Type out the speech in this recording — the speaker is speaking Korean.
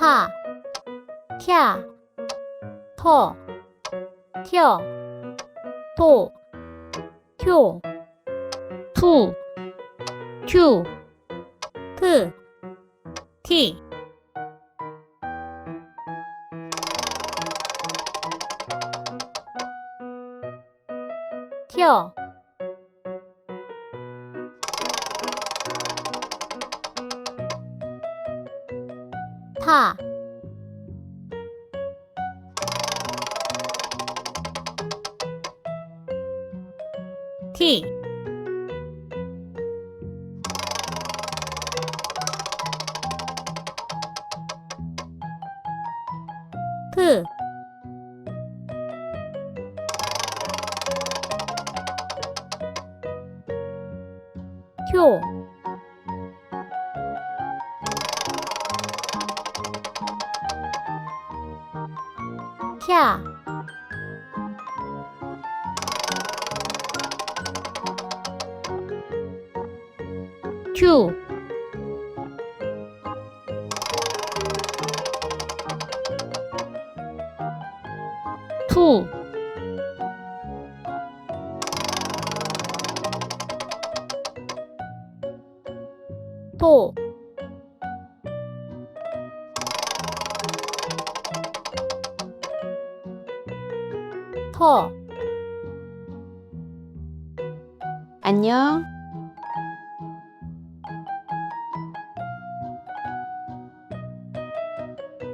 타, 캬, 터, 튀어, 도, 효, 투, 큐, 트, 티. 튀어, 타, 티, 트, 효, 캬, 큐, 투, 토, 터. 안녕.